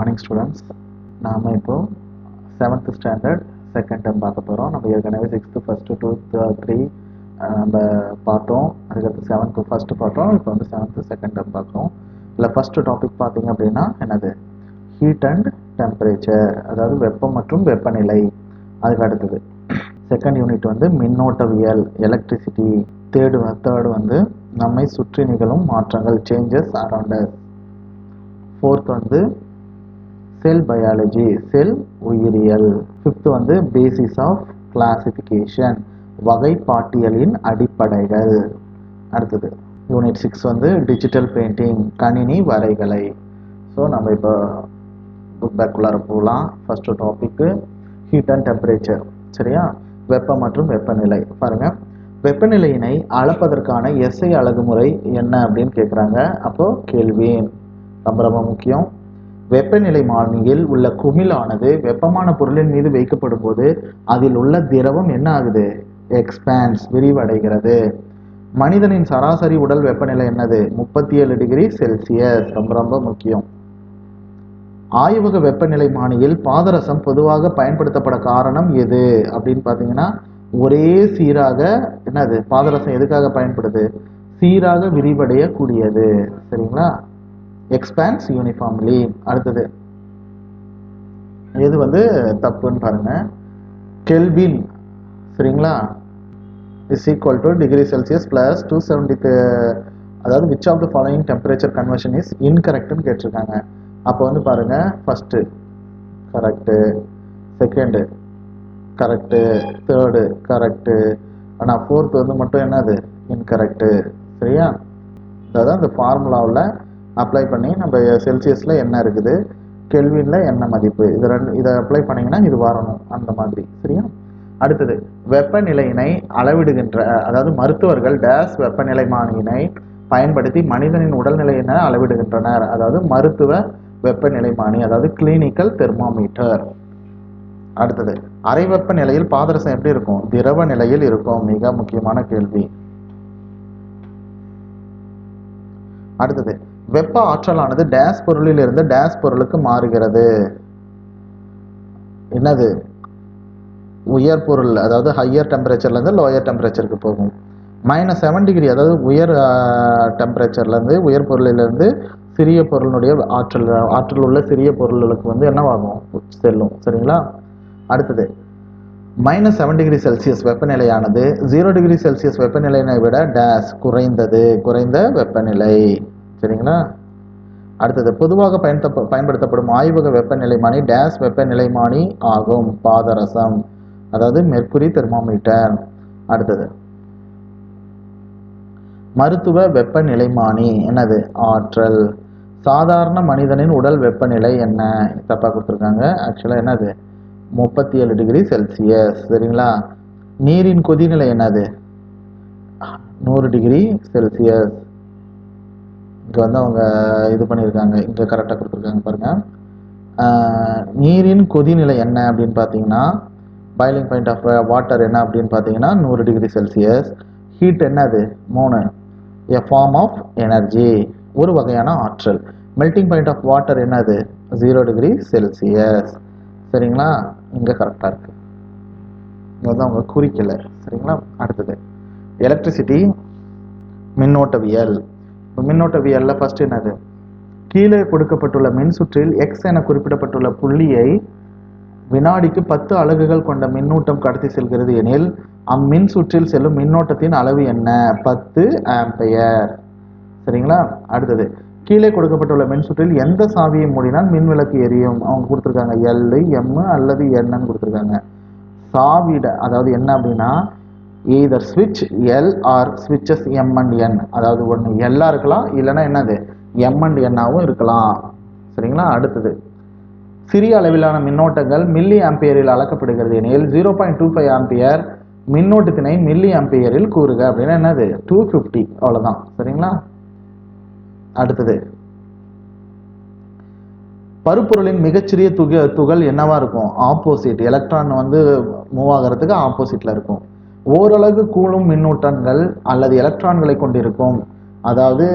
Morning students நாம் இப்போ seventh standard second dam பார்க்க போகிறோம் நம்ம ஏற்கனவே சிக்ஸ்த்து ஃபஸ்ட்டு டூ த்ரீ நம்ம பார்த்தோம். அதுக்கடுத்து செவன்த்து ஃபஸ்ட்டு பார்த்தோம். இப்போ வந்து செவன்த்து செகண்ட் டேம் பார்க்குறோம். இதில் ஃபஸ்ட்டு டாபிக் பார்த்தீங்க அப்படின்னா என்னது? ஹீட் அண்ட் டெம்பரேச்சர் அதாவது வெப்பம் மற்றும் வெப்பநிலை. அதுக்கு அடுத்தது. செகண்ட் யூனிட் வந்து மின்னோட்டவியல் எலக்ட்ரிசிட்டி தேர்டு தேர்டு வந்து நம்மை சுற்றி நிகழும் மாற்றங்கள் சேஞ்சஸ் அரௌண்டஸ் ஃபோர்த் வந்து செல் பயாலஜி செல் உயிரியல். ஃபிஃப்த் வந்து பேசிஸ் ஆஃப் கிளாசிஃபிகேஷன் வகைப்பாட்டியலின் அடிப்படைகள். அடுத்தது யூனிட் சிக்ஸ் வந்து டிஜிட்டல் பெயிண்டிங் கணினி வரைகலை. ஸோ நம்ம இப்போ புக் பேக்குள்ளார போகலாம் first topic heat and temperature சரியா? வெப்பம் மற்றும் வெப்பநிலை. பாருங்கள் வெப்பநிலையினை அளப்பதற்கான எஸ்ஐ அழகுமுறை என்ன அப்படின்னு கேட்குறாங்க அப்போது கேள்வி. ரொம்ப ரொம்ப முக்கியம். வெப்பநிலை மானியில் உள்ள குமிழானது வெப்பமான பொருளின் மீது வைக்கப்படும் போது அதில் உள்ள திரவம் என்ன ஆகுது? எக்ஸ்பேன்ஸ் விரிவடைகிறது. மனிதனின் சராசரி உடல் வெப்பநிலை என்னது? முப்பத்தி ஏழு டிகிரி செல்சியஸ். ரொம்ப ரொம்ப முக்கியம். ஆய்வக வெப்பநிலை மானியில் பாதரசம் பொதுவாக பயன்படுத்தப்பட காரணம் எது? அப்படின்னு பார்த்தீங்கன்னா ஒரே சீராக என்னது? பாதரசம் எதுக்காக பயன்படுது? சீராக விரிவடையக்கூடியது. சரிங்களா? எக்ஸ்பேன்ஸ் யூனிஃபார்ம்லி அடுத்தது. எது வந்து தப்புன்னு பாருங்கள் கெல்வின் சரிங்களா? Is equal to degree Celsius plus two seventy அதாவது which of the following temperature conversion is இன்கரெக்டுன்னு கேட்டிருக்காங்க. அப்போ வந்து பாருங்கள் first correct second correct third correct ஆனால் ஃபோர்த்து வந்து மட்டும் என்னது? இன்கரெக்டு சரியா? அதாவது அந்த ஃபார்முலாவில் அப்ளை பண்ணி நம்ம செல்சியஸில் என்ன இருக்குது? கெல்வினில் என்ன மதிப்பு? இது ரெண்டு இதை அப்ளை பண்ணிங்கன்னா இது வரணும் அந்த மாதிரி. சரியா? அடுத்தது வெப்பநிலையினை அளவிடுகின்ற அதாவது மருத்துவர்கள் டேஸ் வெப்பநிலைமானியினை பயன்படுத்தி மனிதனின் உடல்நிலையினை அளவிடுகின்றனர். அதாவது மருத்துவ வெப்பநிலைமானி அதாவது கிளினிக்கல் தெர்மாமீட்டர் அடுத்தது அரை வெப்ப நிலையில் பாதரசம் எப்படி இருக்கும்? திரவ நிலையில் இருக்கும் மிக முக்கியமான கேள்வி. அடுத்தது வெப்ப ஆற்றலானது டேஸ் பொருளிலிருந்து டேஸ் பொருளுக்கு மாறுகிறது. என்னது? உயர் பொருள் அதாவது ஹையர் டெம்பரேச்சர்லேருந்து லோயர் டெம்பரேச்சருக்கு போகும். மைனஸ் செவன் டிகிரி அதாவது உயர் டெம்பரேச்சர்லேருந்து உயர் பொருளிலிருந்து சிறிய பொருளினுடைய ஆற்றல் ஆற்றல் உள்ள சிறிய பொருள்களுக்கு வந்து என்னவாகும்? செல்லும். சரிங்களா? அடுத்தது மைனஸ் செவன் டிகிரி செல்சியஸ் வெப்பநிலையானது ஜீரோ டிகிரி செல்சியஸ் வெப்பநிலையினை விட டேஸ் குறைந்தது குறைந்த வெப்பநிலை. சரிங்களா? அடுத்தது பொதுவாக பயன்ப பயன்படுத்தப்படும் ஆய்வக வெப்பநிலைமானி டேஸ் வெப்பநிலைமானி ஆகும். பாதரசம் அதாவது மெர்குரி தெர்மாமீட்டர். அடுத்தது மருத்துவ வெப்பநிலைமானி என்னது? ஆற்றல். சாதாரண மனிதனின் உடல் வெப்பநிலை என்ன? தப்பாக கொடுத்துருக்காங்க. ஆக்சுவலாக என்னது? முப்பத்தி ஏழு டிகிரி செல்சியஸ். சரிங்களா? நீரின் கொதிநிலை என்னது? நூறு டிகிரி செல்சியஸ். இங்கே வந்து அவங்க இது பண்ணியிருக்காங்க. இங்கே கரெக்டாக கொடுத்துருக்காங்க பாருங்கள் நீரின் கொதிநிலை என்ன அப்படின்னு பார்த்தீங்கன்னா பாய்லிங் பாயிண்ட் ஆஃப் வாட்டர் என்ன அப்படின்னு பார்த்தீங்கன்னா நூறு டிகிரி செல்சியஸ் ஹீட் என்னது? மூணு. எ ஃபார்ம் ஆஃப் எனர்ஜி ஒரு வகையான ஆற்றல். மெல்டிங் பாயிண்ட் ஆஃப் வாட்டர் என்னது? ஜீரோ டிகிரி செல்சியஸ் சரிங்களா? இங்கே கரெக்டாக இருக்குது இங்கே வந்து அவங்க குறிக்கலை. சரிங்களா? அடுத்தது. எலக்ட்ரிசிட்டி மின்னோட்டவியல். மின்னோட்டவியல்ல ஃபர்ஸ்ட் என்னது? கீழே கொடுக்கப்பட்டுள்ள மின்சுற்றில் எக்ஸ் என குறிப்பிடப்பட்டுள்ள புள்ளியை வினாடிக்கு பத்து அலகுகள் கொண்ட மின்னூட்டம் கடத்தி செல்கிறது எனில் அம்மின் சுற்றில் செல்லும் மின்னோட்டத்தின் அளவு என்ன? பத்து ஆம்பையர். சரிங்களா? அடுத்தது கீழே கொடுக்கப்பட்டுள்ள மின் சுற்றில் எந்த சாவியை மூடினால் மின் விளக்கு எரியும்? அவங்க கொடுத்துருக்காங்க எல் எம் அல்லது என்னன்னு கொடுத்துருக்காங்க. சாவிட அதாவது என்ன அப்படின்னா ஈதர் ஸ்விட்ச் எல் ஆர் ஸ்விட்சஸ் எம் அண்ட் என் அதாவது ஒன்று எல்லாக இருக்கலாம் இல்லைன்னா என்னது? எம் அண்ட் என்னாகவும் இருக்கலாம். சரிங்களா? அடுத்தது. சிறிய அளவிலான மின்னோட்டங்கள் மில்லி ஆம்பியரில் அளக்கப்படுகிறது. எனில் zero point two five ampere மின்னோட்டத்தினை milli ஆம்பியரில் கூறுக அப்படின்னா என்னது? டூ ஃபிஃப்டி அவ்வளோதான் சரிங்களா? அடுத்தது. பருப்பொருளின் மிகச்சிறிய துக துகள் என்னவா இருக்கும்? ஆப்போசிட் எலக்ட்ரான் வந்து மூவ் ஆகிறதுக்கு ஆப்போசிட்ல இருக்கும். ஓரளவு கூலும் மின்னூட்டங்கள் அல்லது எலக்ட்ரான்களை கொண்டிருக்கும். அதாவது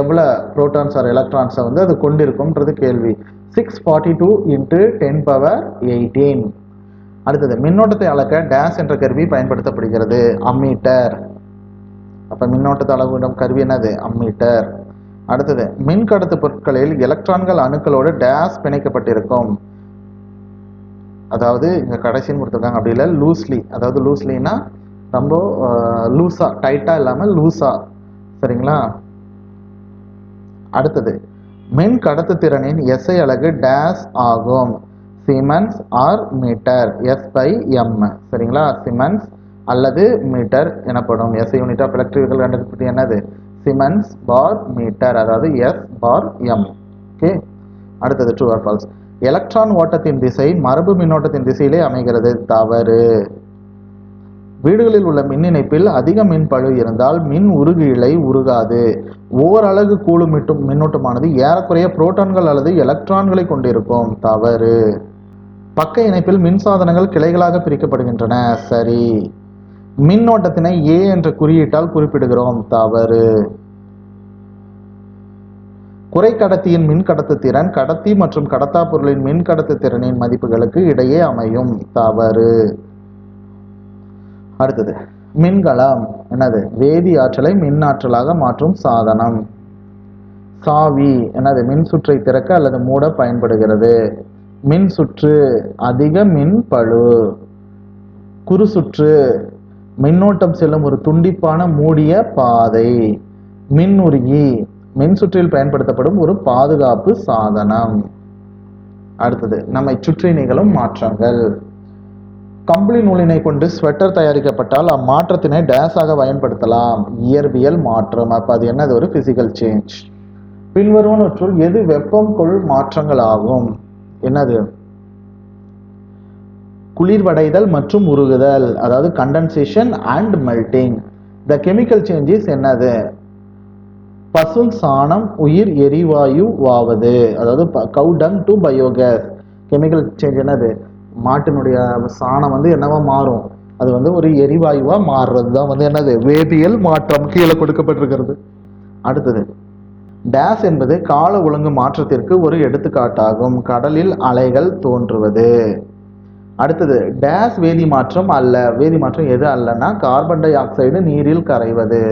எவ்வளோ புரோட்டான்ஸ் ஆர் எலக்ட்ரான்ஸை வந்து அது கொண்டிருக்கும்ன்றது கேள்வி. Six forty two into ten power eighteen அடுத்தது மின்னோட்டத்தை அளக்க டேஸ் என்ற கருவி பயன்படுத்தப்படுகிறது. அம்மீட்டர் அப்போ மின்னோட்டத்தை அளவிடும் கருவி என்னது? அம்மீட்டர் அடுத்தது மின்கடத்து பொருட்களில் எலக்ட்ரான்கள் அணுக்களோடு டேஸ் பிணைக்கப்பட்டிருக்கும். அதாவது இங்கே கடைசின்னு கொடுத்துருக்காங்க. அப்படி இல்லை லூஸ்லி அதாவது லூஸ்லினா ரொம்ப லூஸா டைட்டா இல்லாமல் லூஸா சரிங்களா? அடுத்தது மின் கடத்து திறனின் எஸ்ஐ அலகு டேஸ் ஆகும். Siemens or metre S by M சரிங்களா? சிமெண்ட்ஸ் அல்லது மீட்டர் எனப்படும். S unit of electrical conductivity என்னது? சிமன்ஸ் பார் மீட்டர் அதாவது எஸ் பார் எம் ஓகே அடுத்தது ட்ரூ ஆர் ஃபால்ஸ் எலக்ட்ரான் ஓட்டத்தின் திசை மரபு மின்னோட்டத்தின் திசையிலே அமைகிறது. தவறு. வீடுகளில் உள்ள மின் இணைப்பில் அதிக மின் பளு இருந்தால் மின் உருகு இலை உருகாது. ஓரலகு கூலுமிட்டும் மின்னோட்டமானது ஏறக்குறைய புரோட்டான்கள் அல்லது எலக்ட்ரான்களை கொண்டிருக்கும். தவறு. பக்க இணைப்பில் மின் சாதனங்கள் கிளைகளாக பிரிக்கப்படுகின்றன. சரி. மின்னோட்டத்தினை ஏ என்ற குறியீட்டால் குறிப்பிடுகிறோம். தவறு. குறைக்கடத்தியின் மின் கடத்து திறன் கடத்தி மற்றும் கடத்தா பொருளின் மின் கடத்து திறனின் மதிப்புகளுக்கு இடையே அமையும். தவறு. அடுத்தது மின்கலம். என்னது? வேதி ஆற்றலை மின் ஆற்றலாக மாற்றும் சாதனம். சாவி. என்னது? மின் சுற்றை திறக்க அல்லது மூட பயன்படுகிறது. மின் சுற்று. அதிக மின் பளு. குறுசுற்று மின்னோட்டம் செல்லும் ஒரு துண்டிப்பான மூடிய பாதை. மின் உருகி. மின் சுற்றில் பயன்படுத்தப்படும் ஒரு பாதுகாப்பு சாதனம். அடுத்தது நம்மை சுற்றி நிகழும் மாற்றங்கள். கம்பளி நூலினை கொண்டு ஸ்வெட்டர் தயாரிக்கப்பட்டால் அம்மாற்றத்தினை டேஸாக பயன்படுத்தலாம். இயற்பியல் மாற்றம் அப்போ அது என்னது? ஒரு பிசிக்கல் சேஞ்ச் பின்வருவனற்றுள் எது வெப்பம் கொள் மாற்றங்கள் ஆகும் என்னது? குளிர்வடைதல் மற்றும் உருகுதல் அதாவது condensation and melting the chemical changes என்னது? பசுல் சாணம் உயிர் எரிவாயு வாவது. அதாவது cow dung to biogas chemical change என்னது? மாட்டினுடைய சாணம் வந்து என்னவா மாறும்? அது வந்து ஒரு எரிவாயுவா மாறுறது தான் வந்து என்னது? வேதியியல் மாற்றம் கீழே கொடுக்கப்பட்டிருக்கிறது. அடுத்தது டேஸ் என்பது கால ஒழுங்கு மாற்றத்திற்கு ஒரு எடுத்துக்காட்டாகும். கடலில் அலைகள் தோன்றுவது. அடுத்தது டேஸ் வேதி மாற்றம் அல்ல. வேதி மாற்றம் எது அல்லனா கார்பன் டை ஆக்சைடு நீரில் கரைவது.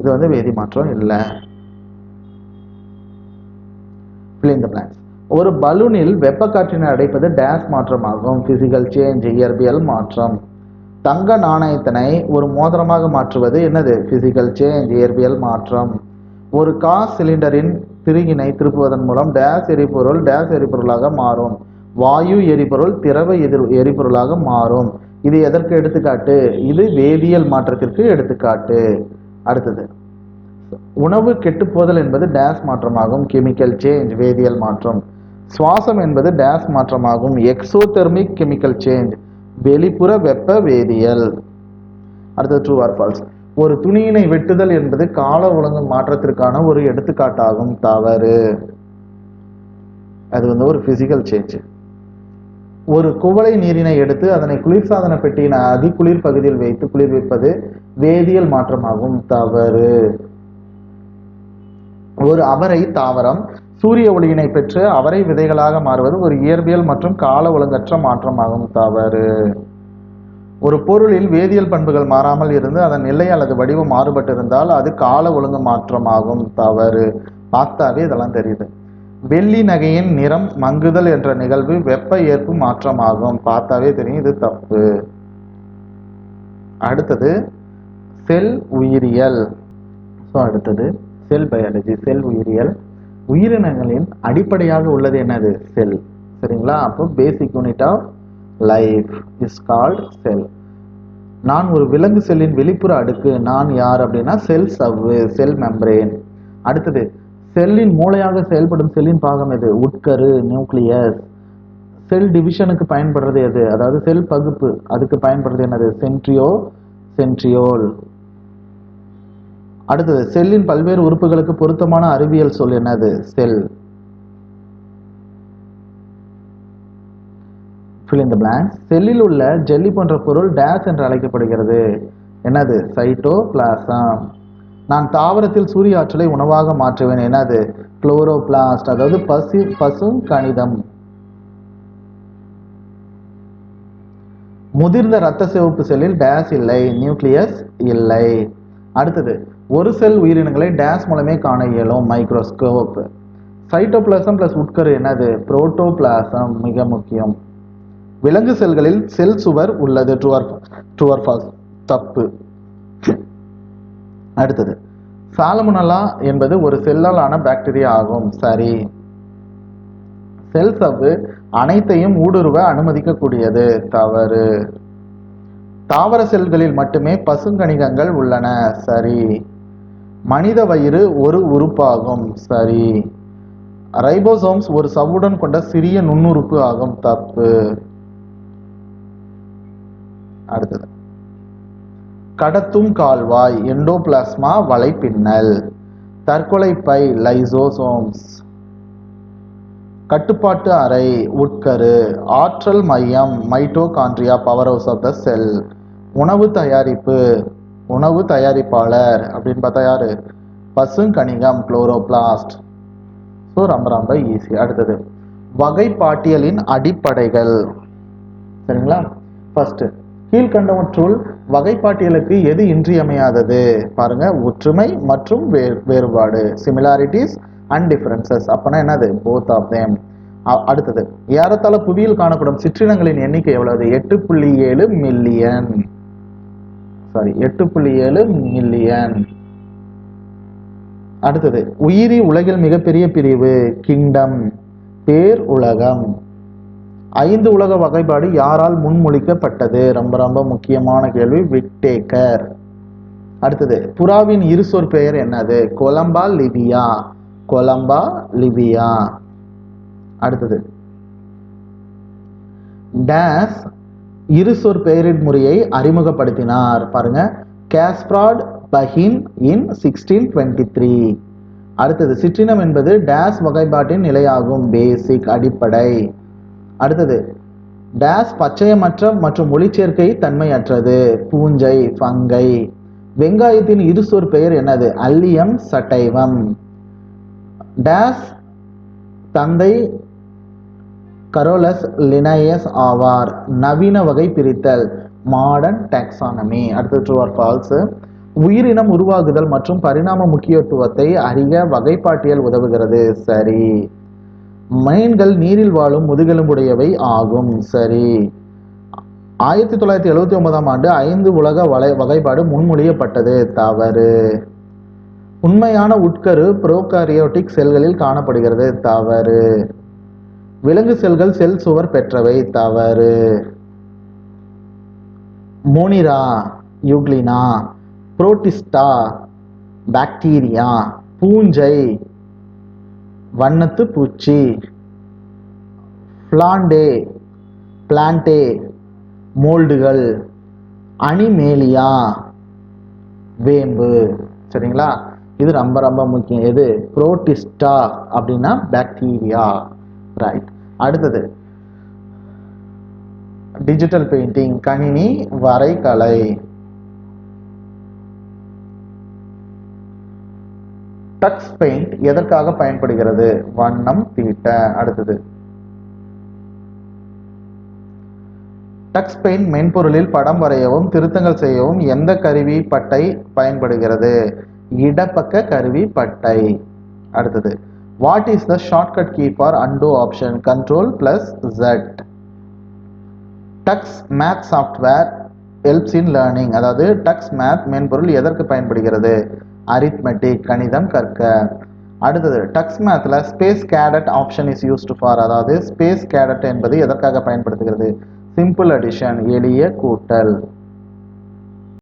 இது வந்து வேதி மாற்றம் இல்லை. Fill in ஒரு பலூனில் வெப்பக்காற்றினை அடைப்பது டேஸ் மாற்றமாகும். பிசிக்கல் சேஞ்ச் இயற்பியல் மாற்றம். தங்க நாணயத்தினை ஒரு மோதிரமாக மாற்றுவது என்னது? பிசிக்கல் சேஞ்ச் இயற்பியல் மாற்றம். ஒரு காஸ் சிலிண்டரின் திருகினை திருப்புவதன் மூலம் டேஸ் எரிபொருள் டேஸ் எரிபொருளாக மாறும். வாயு எரிபொருள் திரவ எதிர் எரிபொருளாக மாறும். இது எதற்கு எடுத்துக்காட்டு? இது வேதியியல் மாற்றத்திற்கு எடுத்துக்காட்டு. அடுத்தது. உணவு கெட்டுப்போதல் என்பது டேஸ் மாற்றமாகும் கெமிக்கல் சேஞ்ச் வேதியியல் மாற்றம். சுவாசம் என்பது டேஸ் மாற்றமாகும் எக்ஸோதெர்மிக் கெமிக்கல் சேஞ்ச் வெளிப்புற வெப்ப வேதியியல். அடுத்தது ட்ரூ ஆர் ஃபால்ஸ் ஒரு துணியினை வெட்டுதல் என்பது கால ஒழுங்கு மாற்றத்திற்கான ஒரு எடுத்துக்காட்டாகும் தவறு. அது வந்து ஒரு பிசிக்கல் சேஞ்ச் ஒரு குவளை நீரினை எடுத்து அதனை குளிர்சாதன பெட்டியின் அதி குளிர் பகுதியில் வைத்து குளிர்விப்பது வேதியியல் மாற்றமாகும் தவறு. ஒரு அவரை தாவரம் சூரிய ஒளியினை பெற்று அவரை விதைகளாக மாறுவது ஒரு இயற்பியல் மற்றும் கால ஒழுங்கற்ற மாற்றமாகும் தவறு ஒரு பொருளில் வேதியியல் பண்புகள் மாறாமல் இருந்து அதன் நிலை அல்லது வடிவம் மாறுபட்டிருந்தால் அது கால ஒழுங்கு மாற்றமாகும் தவறு பார்த்தாவே இதெல்லாம் தெரியுது. வெள்ளி நகையின் நிறம் மங்குதல் என்ற நிகழ்வு வெப்ப ஏற்பு மாற்றமாகும். பார்த்தாவே தெரியும் இது தப்பு. அடுத்தது செல் உயிரியல். ஸோ அடுத்தது செல் பயாலஜி செல் உயிரியல் உயிரினங்களின் அடிப்படையாக உள்ளது என்னது? செல். சரிங்களா? அப்போ basic unit of life is called cell நான் ஒரு விலங்கு செல்லின் வெளிப்புற அடுக்கு நான் யார் அப்படின்னா செல் சவ்வு செல் மெம்பரேன் அடுத்தது செல்லின் மூளையாக செயல்படும் செல்லின் பாகம் எது? உட்கரு நியூக்ளியஸ் செல் டிவிஷனுக்கு பயன்படுறது எது? அதாவது செல் பகுப்பு அதுக்கு பயன்படுறது என்னது? சென்ட்ரியோ சென்ட்ரியோல் அடுத்தது செல்லின் பல்வேறு உறுப்புகளுக்கு பொருத்தமான அறிவியல் சொல் என்னது? செல். ஃபில் in the செல்லில் உள்ள ஜெல்லி போன்ற பொருள் டேஸ் என்று அழைக்கப்படுகிறது. என்னது? சைட்டோபிளாசம். நான் தாவரத்தில் சூரிய ஆற்றலை உணவாக மாற்றுவேன். என்னது? குளோரோபிளாஸ்ட் அதாவது பசு பசும் கணிதம். முதிர்ந்த இரத்த சிவப்பு செல்லில் டேஸ் இல்லை நியூக்ளியஸ் இல்லை. அடுத்தது ஒரு செல் உயிரினங்களை டேஸ் மூலமே காண இயலும் மைக்ரோஸ்கோப் சைட்டோபிளாசம் பிளஸ் உட்கரு என்னது? புரோட்டோபிளாசம் மிக முக்கியம். விலங்கு செல்களில் செல் சுவர் உள்ளது. ட்ரூஆர் ட்ரூஆர் ஃபால்ஸ் தப்பு. அடுத்தது சாலமுனலா என்பது ஒரு செல்லால் ஆன பாக்டீரியா ஆகும். சரி. செல் சவ்வு அனைத்தையும் ஊடுருவ அனுமதிக்கக்கூடியது. தவறு. தாவர செல்களில் மட்டுமே பசுங்கணிகங்கள் உள்ளன. சரி. மனித வயிறு ஒரு உறுப்பாகும். சரி. ரைபோசோம்ஸ் ஒரு சவ்வுடன் கொண்ட சிறிய நுண்ணுறுப்பு ஆகும். தப்பு. அடுத்தது. கடத்தும் கால்வாய் எண்டோபிளாஸ்மா வலைப்பின்னல் தற்கொலை பை லைசோசோம்ஸ். கட்டுப்பாட்டு அறை உட்கரு ஆற்றல் மையம் mitochondria powerhouse of the cell உணவு தயாரிப்பு. உணவு தயாரிப்பாளர் அப்படின்னு பார்த்தா யாரு? பசுங்கணிகம் குளோரோபிளாஸ்ட் ஸோ ரொம்ப ரொம்ப ஈஸி அடுத்தது வகைப்பாட்டியலின் அடிப்படைகள். சரிங்களா? ஃபர்ஸ்ட் கீழ்கண்டவற்றுள் வகைப்பாட்டியலுக்கு எது இன்றியமையாதது? பாருங்க ஒற்றுமை மற்றும் வே வேறுபாடு சிமிலாரிட்டிஸ் அண்ட் டிஃப்ரென்சஸ் அப்பனா என்னது? போத் ஆஃப் தேம் அடுத்தது ஏறத்தாழ புவியில் காணப்படும் சிற்றினங்களின் எண்ணிக்கை எவ்வளவு? எட்டு புள்ளி ஏழு மில்லியன் சாரி எட்டு புள்ளி ஏழு மில்லியன் அடுத்தது உயிரி உலகில் மிகப்பெரிய பிரிவு கிங்டம் பேர் உலகம். ஐந்து உலக வகைப்பாடு யாரால் முன்மொழிக்கப்பட்டது? ரொம்ப ரொம்ப முக்கியமான கேள்வி விக்டேக்கர் அடுத்தது புறாவின் இருசொற் பெயர் என்னது? கொலம்பா லிபியா கொலம்பா லிபியா அடுத்தது டேஸ் இருசொற் பெயரின் முறையை அறிமுகப்படுத்தினார். பாருங்க. Gaspard Bauhin in sixteen twenty three அடுத்தது சிற்றினம் என்பது டேஸ் வகைப்பாட்டின் நிலையாகும். பேசிக் அடிப்படை. அடுத்தது டேஸ் பச்சையமற்ற மற்றும் ஒளிச்சேர்க்கை தன்மையற்றது. பூஞ்சை ஃபங்கை வெங்காயத்தின் இருசொற் பெயர் என்னது? அல்லியம் சட்டைவம். டேஸ் தந்தை கரோலஸ் லினயஸ் ஆவார். நவீன வகை பிரித்தல். Modern taxonomy. அடுத்து ட்ரூ ஆர் ஃபால்ஸ் உயிரினம் உருவாகுதல் மற்றும் பரிணாம முக்கியத்துவத்தை அறிய வகைப்பாட்டியல் உதவுகிறது. சரி. மீன்கள் நீரில் வாழும் முதுகெலும்புடையவை ஆகும். சரி. ஆயிரத்தி தொள்ளாயிரத்தி எழுவத்தி ஒன்பதாம் ஆண்டு ஐந்து உலக வலை வகைப்பாடு முன்மொழியப்பட்டது. தவறு. உண்மையான உட்கரு புரோகாரியோட்டிக் செல்களில் காணப்படுகிறது. தவறு. விலங்கு செல்கள் செல் சுவர் பெற்றவை. தவறு. மோனிரா யூக்ளினா புரோட்டிஸ்டா பாக்டீரியா பூஞ்சை வண்ணத்து பூச்சி பிளாண்டே பிளான்டே மோல்டுகள் அனிமேலியா வேம்பு. சரிங்களா? இது ரொம்ப ரொம்ப முக்கியம். எது? புரோட்டிஸ்டா அப்படின்னா பாக்டீரியா. ரைட் அடுத்தது. டிஜிட்டல் பெயிண்டிங் கணினி வரைகலை. டக்ஸ் பெயிண்ட் எதற்காக பயன்படுகிறது? வண்ணம் தீட்ட. அடுத்தது. டக்ஸ் பெயிண்ட் மென்பொருளில் படம் வரையவும் திருத்தங்கள் செய்யவும் எந்த கருவி பட்டை பயன்படுகிறது? இடப்பக்க கருவி பட்டை. அடுத்தது. What is the shortcut key for undo option control plus Z Tux Math software helps in learning அதாவது டக்ஸ் மேத் மென்பொருள் எதற்கு பயன்படுகிறது? அரித்மெட்டிக் கணிதம் கற்க. அடுத்தது Tux மேத்தில் space cadet option is used for அதாவது ஸ்பேஸ் கேடட் என்பது எதற்காக பயன்படுத்துகிறது? சிம்பிள் அடிஷன் எளிய கூட்டல்.